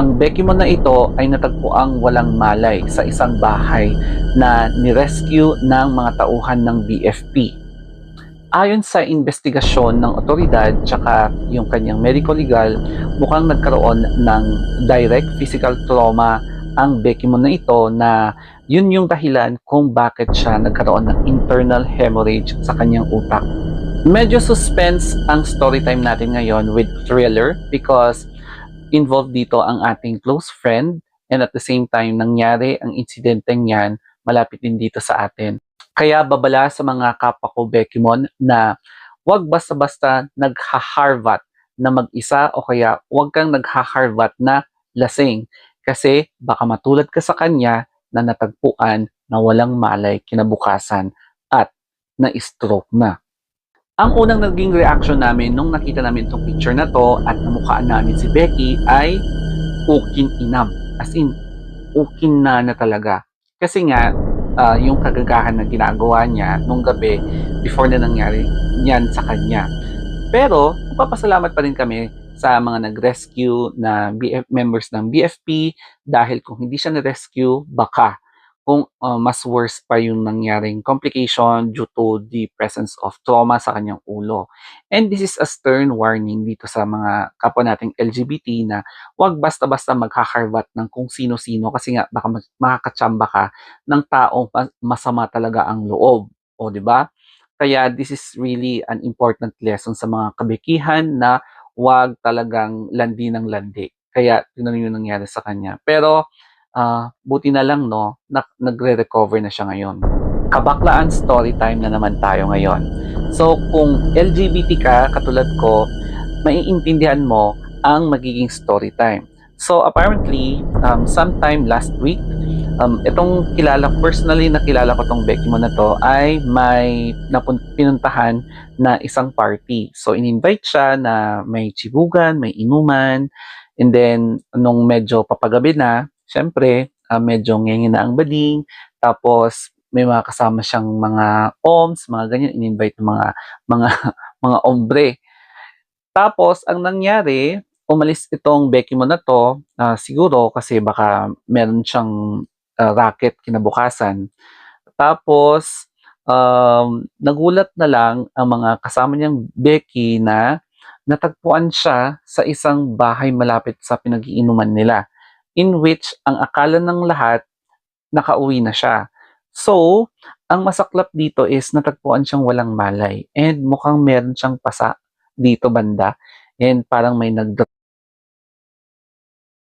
ang Bekimon na ito ay natagpuang walang malay sa isang bahay na nirescue ng mga tauhan ng BFP. Ayon sa investigasyon ng otoridad tsaka yung kanyang medical legal, mukhang nagkaroon ng direct physical trauma ang Bekimon na ito na yun yung dahilan kung bakit siya nagkaroon ng internal hemorrhage sa kanyang utak. Medyo suspense ang story time natin ngayon with thriller because involved dito ang ating close friend and at the same time nangyari ang insidente niyan malapit din dito sa atin. Kaya babala sa mga kapwa ko Bekimon na wag basta-basta nagha-harvat na mag-isa o kaya wag kang nagha-harvat na lasing kasi baka matulad ka sa kanya na natagpuan na walang malay kinabukasan at na-stroke na. Ang unang naging reaction namin nung nakita namin itong picture na to at namukhaan namin si Becky ay ukin inam. As in, ukin na na talaga. Kasi nga, ah, yung kagagahan na ginagawa niya nung gabi before na nangyari yan sa kanya. Pero, papasalamat pa rin kami sa mga nag-rescue na BF members ng BFP dahil kung hindi siya na-rescue, baka kung uh, mas worse pa yung nangyaring complication due to the presence of trauma sa kanyang ulo. And this is a stern warning dito sa mga kapwa nating LGBT na wag basta-basta maghaharbat ng kung sino-sino kasi nga baka makakatsamba ka ng taong ma- masama talaga ang loob. O, di ba? Kaya this is really an important lesson sa mga kabekihan na wag talagang landi ng landi. Kaya yun yung nangyari sa kanya. Pero ah, buti na lang no, na, nagre-recover na siya ngayon. Kabaklaan story time na naman tayo ngayon. So kung LGBT ka katulad ko, maiintindihan mo ang magiging story time. So apparently, um, sometime last week, um, itong kilala, personally nakilala ko tong Becky mo na to, ay may napun- pinuntahan na isang party. So in-invite siya na may chibugan, may inuman, and then nung medyo papagabi na, syempre, ah, medyo ngenge na ang bading, tapos may mga kasama siyang mga oms, mga ganyan, in-invite ng mga mga mga ombre. Tapos ang nangyari, umalis itong Becky mo na to, ah, siguro kasi baka meron siyang ah, racket kinabukasan. Tapos um, nagulat na lang ang mga kasama niyang Becky na natagpuan siya sa isang bahay malapit sa pinag-iinuman nila in which ang akala ng lahat nakauwi na siya. So, ang masaklap dito is natagpuan siyang walang malay and mukhang meron siyang pasa dito banda and parang may nag